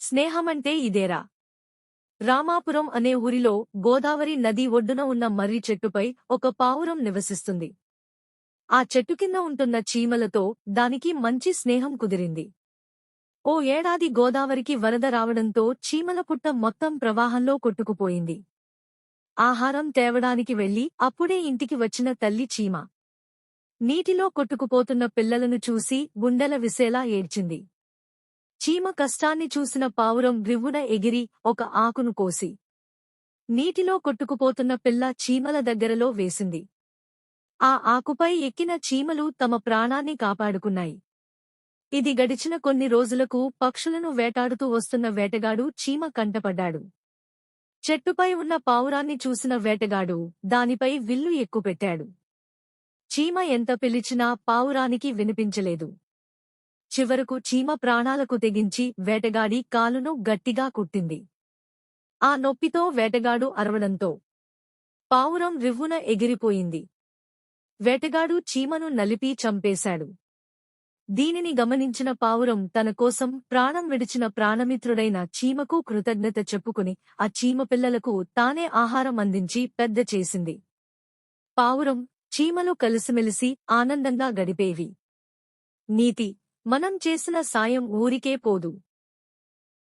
స్నేహమంటే ఇదేరా. రామాపురం అనే ఊరిలో గోదావరి నది ఒడ్డున ఉన్న మర్రి చెట్టుపై ఒక పావురం నివసిస్తుంది. ఆ చెట్టు కింద ఉంటున్న చీమలతో దానికి మంచి స్నేహం కుదిరింది. ఓ ఏడాది గోదావరికి వరద రావడంతో చీమల పుట్ట మొత్తం ప్రవాహంలో కొట్టుకుపోయింది. ఆహారం తేవడానికి వెళ్ళి అప్పుడే ఇంటికి వచ్చిన తల్లి చీమ. నీటిలో కొట్టుకుపోతున్న పిల్లలను చూసి గుండెల విసేలా ఏడ్చింది. చీమ కష్టాన్ని చూసిన పావురం గ్రివ్వున ఎగిరి ఒక ఆకును కోసి నీటిలో కొట్టుకుపోతున్న పిల్ల చీమల దగ్గరలో వేసింది. ఆ ఆకుపై ఎక్కిన చీమలు తమ ప్రాణాన్ని కాపాడుకున్నాయి. ఇది గడిచిన కొన్ని రోజులకు పక్షులను వేటాడుతూ వస్తున్న వేటగాడు చీమ కంటపడ్డాడు. చెట్టుపై ఉన్న పావురాన్ని చూసిన వేటగాడు దానిపై విల్లు ఎక్కుపెట్టాడు. చీమ ఎంత పిలిచినా పావురానికి వినిపించలేదు. చివరకు చీమ ప్రాణాలకు తెగించి వేటగాడి కాలును గట్టిగా కుట్టింది. ఆ నొప్పితో వేటగాడు అరవడంతో పావురం రివ్వున ఎగిరిపోయింది. వేటగాడు చీమను నలిపి చంపేశాడు. దీనిని గమనించిన పావురం తన కోసం ప్రాణం విడిచిన ప్రాణమిత్రుడైన చీమకు కృతజ్ఞత చెప్పుకుని ఆ చీమ పిల్లలకు తానే ఆహారం అందించి పెద్ద చేసింది. పావురం చీమలు కలిసిమెలిసి ఆనందంగా గడిపేవి. నీతి మనం చేసిన సాయం ఊరికే పోదు.